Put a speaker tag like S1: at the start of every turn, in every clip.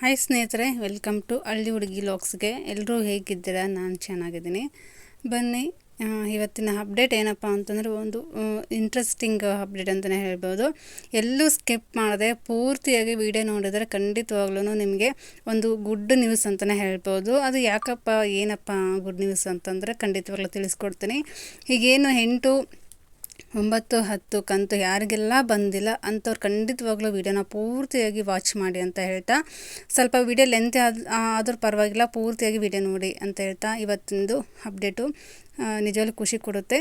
S1: Hi ಸ್ನೇಹಿತರೆ welcome to ಹಳ್ಳಿ ಹುಡುಗಿ ಲಾಕ್ಸ್ಗೆ ಎಲ್ಲರೂ ಹೇಗಿದ್ದೀರಾ? ನಾನು ಚೆನ್ನಾಗಿದ್ದೀನಿ. ಬನ್ನಿ ಇವತ್ತಿನ ಅಪ್ಡೇಟ್ ಏನಪ್ಪ ಅಂತಂದರೆ ಒಂದು ಇಂಟ್ರೆಸ್ಟಿಂಗ್ ಅಪ್ಡೇಟ್ ಅಂತಲೇ ಹೇಳ್ಬೋದು. ಎಲ್ಲೂ ಸ್ಕಿಪ್ ಮಾಡದೆ ಪೂರ್ತಿಯಾಗಿ ವಿಡಿಯೋ ನೋಡಿದರೆ ಖಂಡಿತವಾಗ್ಲೂ ನಿಮಗೆ ಒಂದು ಗುಡ್ ನ್ಯೂಸ್ ಅಂತಲೇ ಹೇಳ್ಬೋದು. ಅದು ಯಾಕಪ್ಪ, ಏನಪ್ಪ ಗುಡ್ ನ್ಯೂಸ್ ಅಂತಂದರೆ ಖಂಡಿತವಾಗ್ಲೂ ತಿಳಿಸ್ಕೊಡ್ತೀನಿ. ಈಗೇನು ಎಂಟು ಒಂಬತ್ತು, ಹತ್ತು ಕಂತು ಯಾರಿಗೆಲ್ಲ ಬಂದಿಲ್ಲ ಅಂಥವ್ರು ಖಂಡಿತವಾಗ್ಲೂ ವೀಡಿಯೋನ ಪೂರ್ತಿಯಾಗಿ ವಾಚ್ ಮಾಡಿ ಅಂತ ಹೇಳ್ತಾ, ಸ್ವಲ್ಪ ವೀಡಿಯೋ ಲೆಂತ್ ಆದ ಆದರೂ ಪರವಾಗಿಲ್ಲ, ಪೂರ್ತಿಯಾಗಿ ವೀಡಿಯೋ ನೋಡಿ ಅಂತ ಹೇಳ್ತಾ ಇವತ್ತಿಂದು ಅಪ್ಡೇಟು ನಿಜವಾಗ್ಲೂ ಖುಷಿ ಕೊಡುತ್ತೆ.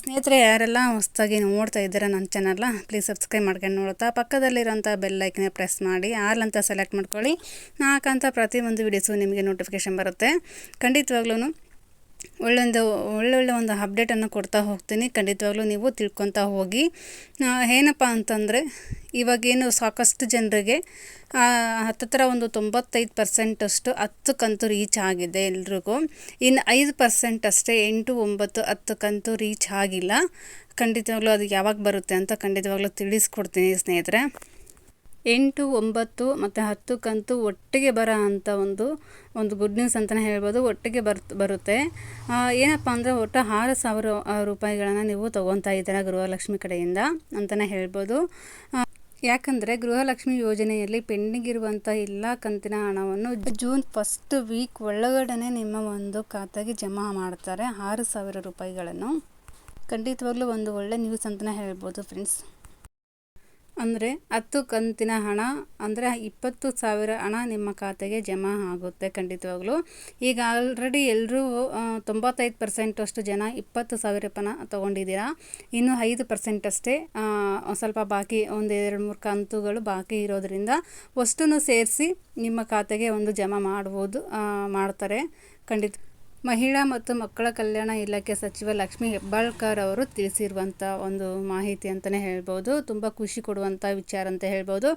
S1: ಸ್ನೇಹಿತರೆ, ಯಾರೆಲ್ಲ ಹೊಸದಾಗಿ ನೋಡ್ತಾ ಇದ್ದೀರಾ ನನ್ನ ಚಾನಲ್ನ ಪ್ಲೀಸ್ ಸಬ್ಸ್ಕ್ರೈಬ್ ಮಾಡ್ಕೊಂಡು ನೋಡುತ್ತಾ ಪಕ್ಕದಲ್ಲಿರೋಂಥ ಬೆಲ್ ಲೈಕ್ನ ಪ್ರೆಸ್ ಮಾಡಿ ಆರ್ಲಂತ ಸೆಲೆಕ್ಟ್ ಮಾಡ್ಕೊಳ್ಳಿ. ನಾಕಂತ ಪ್ರತಿಯೊಂದು ವೀಡಿಯೋಸು ನಿಮಗೆ ನೋಟಿಫಿಕೇಶನ್ ಬರುತ್ತೆ. ಖಂಡಿತವಾಗ್ಲೂ ಒಳ್ಳೊಂದು, ಒಳ್ಳೊಳ್ಳೆ ಒಂದು ಅಪ್ಡೇಟನ್ನು ಕೊಡ್ತಾ ಹೋಗ್ತೀನಿ. ಖಂಡಿತವಾಗ್ಲೂ ನೀವು ತಿಳ್ಕೊತಾ ಹೋಗಿ. ಏನಪ್ಪ ಅಂತಂದರೆ ಇವಾಗೇನು ಸಾಕಷ್ಟು ಜನರಿಗೆ ಹತ್ತತ್ರ ಒಂದು ತೊಂಬತ್ತೈದು ಪರ್ಸೆಂಟಷ್ಟು ಹತ್ತು ಕಂತು ರೀಚ್ ಆಗಿದೆ ಎಲ್ರಿಗೂ. ಇನ್ನು ಐದು ಪರ್ಸೆಂಟ್ ಅಷ್ಟೇ, ಎಂಟು, ಒಂಬತ್ತು, ಹತ್ತು ಕಂತು ರೀಚ್ ಆಗಿಲ್ಲ. ಖಂಡಿತವಾಗ್ಲೂ ಅದು ಯಾವಾಗ ಬರುತ್ತೆ ಅಂತ ಖಂಡಿತವಾಗ್ಲೂ ತಿಳಿಸ್ಕೊಡ್ತೀನಿ ಸ್ನೇಹಿತರೆ. ಎಂಟು, ಒಂಬತ್ತು ಮತ್ತು ಹತ್ತು ಕಂತು ಒಟ್ಟಿಗೆ ಬರೋ ಅಂಥ ಒಂದು ಒಂದು ಗುಡ್ ನ್ಯೂಸ್ ಅಂತಲೇ ಹೇಳ್ಬೋದು. ಒಟ್ಟಿಗೆ ಬರ್, ಬರುತ್ತೆ. ಏನಪ್ಪ ಅಂದರೆ ಒಟ್ಟು ಆರು ಸಾವಿರ ರೂಪಾಯಿಗಳನ್ನು ನೀವು ತೊಗೊತಾ ಇದ್ದೀರ ಗೃಹಲಕ್ಷ್ಮಿ ಕಡೆಯಿಂದ ಅಂತಲೇ ಹೇಳ್ಬೋದು. ಯಾಕಂದರೆ ಗೃಹಲಕ್ಷ್ಮಿ ಯೋಜನೆಯಲ್ಲಿ ಪೆಂಡಿಂಗ್ ಇರುವಂಥ ಎಲ್ಲ ಕಂತಿನ ಹಣವನ್ನು ಜೂನ್ ಫಸ್ಟ್ ವೀಕ್ ಒಳಗಡೆ ನಿಮ್ಮ ಒಂದು ಖಾತೆಗೆ ಜಮಾ ಮಾಡ್ತಾರೆ. ಆರು ಸಾವಿರ ರೂಪಾಯಿಗಳನ್ನು. ಖಂಡಿತವಾಗ್ಲೂ ಒಂದು ಒಳ್ಳೆ ನ್ಯೂಸ್ ಅಂತಲೇ ಹೇಳ್ಬೋದು ಫ್ರೆಂಡ್ಸ್ ಅಂದರೆ ಹತ್ತು ಕಂತಿನ ಹಣ ಅಂದರೆ ಇಪ್ಪತ್ತು ಸಾವಿರ ಹಣ ನಿಮ್ಮ ಖಾತೆಗೆ ಜಮಾ ಆಗುತ್ತೆ ಖಂಡಿತವಾಗ್ಲೂ. ಈಗ ಆಲ್ರೆಡಿ ಎಲ್ಲರೂ ತೊಂಬತ್ತೈದು ಪರ್ಸೆಂಟಷ್ಟು ಜನ ಇಪ್ಪತ್ತು ಸಾವಿರ ರೂಪಾಯಿನ ತೊಗೊಂಡಿದ್ದೀರಾ. ಇನ್ನು ಐದು ಪರ್ಸೆಂಟ್ ಅಷ್ಟೇ ಸ್ವಲ್ಪ ಬಾಕಿ ಒಂದು ಎರಡು ಮೂರು ಕಂತುಗಳು ಬಾಕಿ ಇರೋದರಿಂದ ಅಷ್ಟನ್ನು ಸೇರಿಸಿ ನಿಮ್ಮ ಖಾತೆಗೆ ಒಂದು ಜಮಾ ಮಾಡ್ಬೋದು ಮಾಡ್ತಾರೆ ಖಂಡಿತ. ಮಹಿಳಾ ಮತ್ತು ಮಕ್ಕಳ ಕಲ್ಯಾಣ ಇಲಾಖೆ ಸಚಿವ ಲಕ್ಷ್ಮೀ ಹೆಬ್ಬಾಳ್ಕರ್ ಅವರು ತಿಳಿಸಿರುವಂಥ ಒಂದು ಮಾಹಿತಿ ಅಂತಲೇ ಹೇಳ್ಬೋದು. ತುಂಬ ಖುಷಿ ಕೊಡುವಂಥ ವಿಚಾರ ಅಂತ ಹೇಳ್ಬೋದು.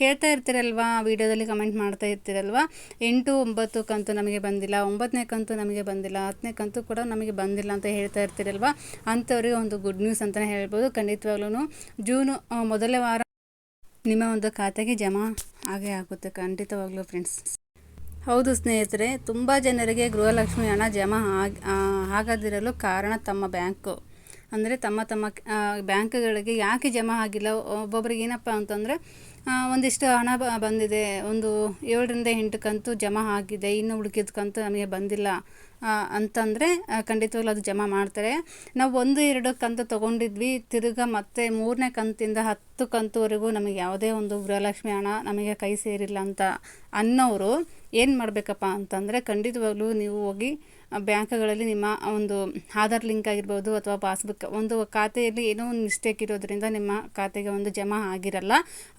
S1: ಕೇಳ್ತಾ ಇರ್ತೀರಲ್ವಾ? ವಿಡಿಯೋದಲ್ಲಿ ಕಮೆಂಟ್ ಮಾಡ್ತಾ ಇರ್ತೀರಲ್ವಾ? ಎಂಟು ಒಂಬತ್ತು ಕಂತು ನಮಗೆ ಬಂದಿಲ್ಲ, ಒಂಬತ್ತನೇ ಕಂತು ನಮಗೆ ಬಂದಿಲ್ಲ, ಹತ್ತನೇ ಕಂತು ಕೂಡ ನಮಗೆ ಬಂದಿಲ್ಲ ಅಂತ ಹೇಳ್ತಾ ಇರ್ತೀರಲ್ವಾ? ಅಂಥವ್ರಿಗೆ ಒಂದು ಗುಡ್ ನ್ಯೂಸ್ ಅಂತಲೇ ಹೇಳ್ಬೋದು. ಖಂಡಿತವಾಗ್ಲೂ ಜೂನ್ ಮೊದಲೇ ವಾರ ನಿಮ್ಮ ಒಂದು ಖಾತೆಗೆ ಜಮಾ ಆಗೇ ಆಗುತ್ತೆ. ಖಂಡಿತವಾಗ್ಲೂ ಫ್ರೆಂಡ್ಸ್ ಹೌದು ಸ್ನೇಹಿತರೆ ತುಂಬ ಜನರಿಗೆ ಗೃಹಲಕ್ಷ್ಮಿ ಹಣ ಜಮಾ ಆಗದಿರಲು ಕಾರಣ ತಮ್ಮ ಬ್ಯಾಂಕು. ಅಂದರೆ ತಮ್ಮ ತಮ್ಮ ಬ್ಯಾಂಕ್ಗಳಿಗೆ ಯಾಕೆ ಜಮಾ ಆಗಿಲ್ಲ? ಒಬ್ಬೊಬ್ರಿಗೆ ಏನಪ್ಪ ಅಂತಂದರೆ ಒಂದಿಷ್ಟು ಹಣ ಬಂದಿದೆ. ಒಂದು ಏಳರಿಂದ ಎಂಟು ಕಂತು ಜಮಾ ಆಗಿದೆ. ಇನ್ನು ಹುಡುಕಿದ ಕಂತು ನಮಗೆ ಬಂದಿಲ್ಲ. ಅಂತಂದರೆ ಖಂಡಿತವಾಗ್ಲೂ ಅದು ಜಮಾ ಮಾಡ್ತಾರೆ. ನಾವು ಒಂದು, ಎರಡು ಕಂತು ತೊಗೊಂಡಿದ್ವಿ. ತಿರುಗಾ ಮತ್ತೆ ಮೂರನೇ ಕಂತಿಂದ ಹತ್ತು ಕಂತುವರೆಗೂ ನಮಗೆ ಯಾವುದೇ ಒಂದು ಗೃಹಲಕ್ಷ್ಮಿ ಹಣ ನಮಗೆ ಕೈ ಸೇರಿಲ್ಲ ಅಂತ ಅನ್ನೋರು ಏನು ಮಾಡಬೇಕಪ್ಪ ಅಂತಂದರೆ, ಖಂಡಿತವಾಗ್ಲೂ ನೀವು ಹೋಗಿ ಬ್ಯಾಂಕ್ಗಳಲ್ಲಿ ನಿಮ್ಮ ಒಂದು ಆಧಾರ್ ಲಿಂಕ್ ಆಗಿರ್ಬೋದು ಅಥವಾ ಪಾಸ್ಬುಕ್ ಒಂದು ಖಾತೆಯಲ್ಲಿ ಏನೋ ಒಂದು ಮಿಸ್ಟೇಕ್ ಇರೋದ್ರಿಂದ ನಿಮ್ಮ ಖಾತೆಗೆ ಒಂದು ಜಮಾ ಆಗಿರಲ್ಲ.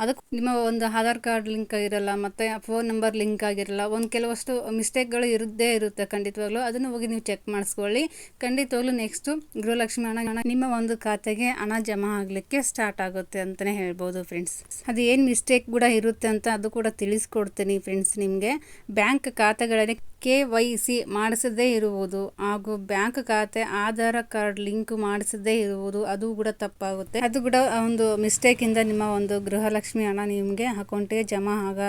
S1: ಅದಕ್ಕೆ ನಿಮ್ಮ ಒಂದು ಆಧಾರ್ ಕಾರ್ಡ್ ಲಿಂಕ್ ಆಗಿರಲ್ಲ, ಮತ್ತು ಫೋನ್ ನಂಬರ್ ಲಿಂಕ್ ಆಗಿರಲ್ಲ, ಒಂದು ಕೆಲವಷ್ಟು ಮಿಸ್ಟೇಕ್ಗಳು ಇರದೇ ಇರುತ್ತೆ ಖಂಡಿತವಾಗ್ಲೂ. ಅದನ್ನು ಹೋಗಿ ನೀವು ಚೆಕ್ ಮಾಡಿಸ್ಕೊಳ್ಳಿ. ಖಂಡಿತವಾಗ್ಲೂ ನೆಕ್ಸ್ಟು ಗೃಹಲಕ್ಷ್ಮಿ ಹಣ ನಿಮ್ಮ ಒಂದು ಖಾತೆಗೆ ಹಣ ಜಮಾ ಆಗಲಿಕ್ಕೆ ಸ್ಟಾರ್ಟ್ ಆಗುತ್ತೆ ಅಂತಲೇ ಹೇಳ್ಬೋದು ಫ್ರೆಂಡ್ಸ್. ಅದು ಏನು ಮಿಸ್ಟೇಕ್ ಕೂಡ ಇರುತ್ತೆ ಅಂತ ಅದು ಕೂಡ ತಿಳಿಸ್ಕೊಡ್ತೀನಿ ಫ್ರೆಂಡ್ಸ್ ನಿಮಗೆ. ಬ್ಯಾಂಕ್ ಖಾತೆಗಳಲ್ಲಿ ಕೆ ವೈ ಸಿ ಮಾಡಿಸದೇ ಇರುವುದು ಹಾಗೂ ಬ್ಯಾಂಕ್ ಖಾತೆ, ಆಧಾರ್ ಕಾರ್ಡ್ ಲಿಂಕ್ ಮಾಡಿಸದೇ ಇರುವುದು ಅದು ಕೂಡ ತಪ್ಪಾಗುತ್ತೆ. ಅದು ಕೂಡ ಒಂದು ಮಿಸ್ಟೇಕಿಂದ ನಿಮ್ಮ ಒಂದು ಗೃಹಲಕ್ಷ್ಮಿ ಹಣ ನಿಮಗೆ ಅಕೌಂಟಿಗೆ ಜಮಾ ಆಗ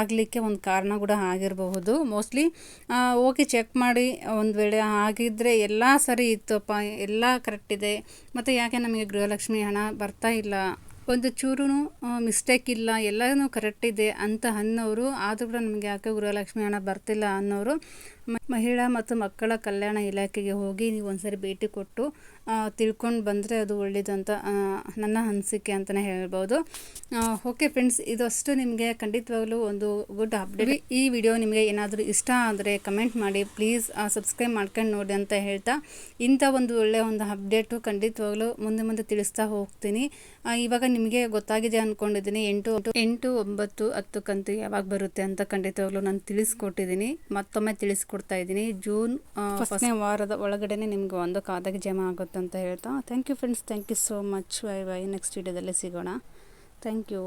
S1: ಆಗಲಿಕ್ಕೆ ಒಂದು ಕಾರಣ ಕೂಡ ಆಗಿರಬಹುದು. ಮೋಸ್ಟ್ಲಿ ಹೋಗಿ ಚೆಕ್ ಮಾಡಿ ಒಂದು ವೇಳೆ ಆಗಿದ್ದರೆ ಎಲ್ಲ ಸರಿ ಇತ್ತಪ್ಪ, ಎಲ್ಲ ಕರೆಕ್ಟ್ ಇದೆ. ಮತ್ತು ಯಾಕೆ ನಮಗೆ ಗೃಹಲಕ್ಷ್ಮಿ ಹಣ ಬರ್ತಾ ಇಲ್ಲ? ಒಂದು ಚೂರು ಮಿಸ್ಟೇಕ್ ಇಲ್ಲ, ಎಲ್ಲನೂ ಕರೆಕ್ಟ್ ಇದೆ ಅಂತ ಅನ್ನೋರು, ಆದರೂ ಕೂಡ ನಮಗೆ ಯಾಕೆ ಗೃಹಲಕ್ಷ್ಮಿ ಹಣ ಬರ್ತಿಲ್ಲ ಅನ್ನೋರು ಮಹಿಳಾ ಮತ್ತು ಮಕ್ಕಳ ಕಲ್ಯಾಣ ಇಲಾಖೆಗೆ ಹೋಗಿ ನೀವು ಒಂದ್ಸರಿ ಭೇಟಿ ಕೊಟ್ಟು ತಿಳ್ಕೊಂಡು ಬಂದರೆ ಅದು ಒಳ್ಳೇದು ಅಂತ ನನ್ನ ಅನಿಸಿಕೆ ಅಂತಲೇ ಹೇಳ್ಬೋದು. ಓಕೆ ಫ್ರೆಂಡ್ಸ್ ಇದಷ್ಟು ನಿಮಗೆ ಖಂಡಿತವಾಗ್ಲೂ ಒಂದು ಗುಡ್ ಅಪ್ಡೇಟ್ ಈ ವಿಡಿಯೋ ನಿಮಗೆ ಏನಾದರೂ ಇಷ್ಟ ಆದರೆ ಕಮೆಂಟ್ ಮಾಡಿ ಪ್ಲೀಸ್ ಸಬ್ಸ್ಕ್ರೈಬ್ ಮಾಡ್ಕೊಂಡು ನೋಡಿ ಅಂತ ಹೇಳ್ತಾ ಇಂಥ ಒಂದು ಒಳ್ಳೆಯ ಒಂದು ಅಪ್ಡೇಟು ಖಂಡಿತವಾಗ್ಲೂ ಮುಂದೆ ಮುಂದೆ ತಿಳಿಸ್ತಾ ಹೋಗ್ತೀನಿ. ಇವಾಗ ನಿಮಗೆ ಗೊತ್ತಾಗಿದೆ ಅಂದ್ಕೊಂಡಿದ್ದೀನಿ ಎಂಟು ಎಂಟು ಒಂಬತ್ತು ಹತ್ತು ಕಂತು ಯಾವಾಗ ಬರುತ್ತೆ ಅಂತ ಖಂಡಿತವಾಗ್ಲೂ ನಾನು ತಿಳಿಸ್ಕೊಟ್ಟಿದ್ದೀನಿ. ಮತ್ತೊಮ್ಮೆ ತಿಳಿಸ್ಕೊಡ್ತಾ ಇದ್ದೀನಿ. ಜೂನ್ ಫಸ್ಟ್ನೇ ವಾರದ ಒಳಗಡೆ ನಿಮ್ಗೆ ಒಂದು ಕಾದಾಗ ಜಮಾ ಆಗುತ್ತೆ. ಅಂತ ಹೇಳ್ತಾ. Thank you friends thank you so much bye bye next ವೀಡಿಯೋದಲ್ಲಿ ಸಿಗೋಣ. Thank you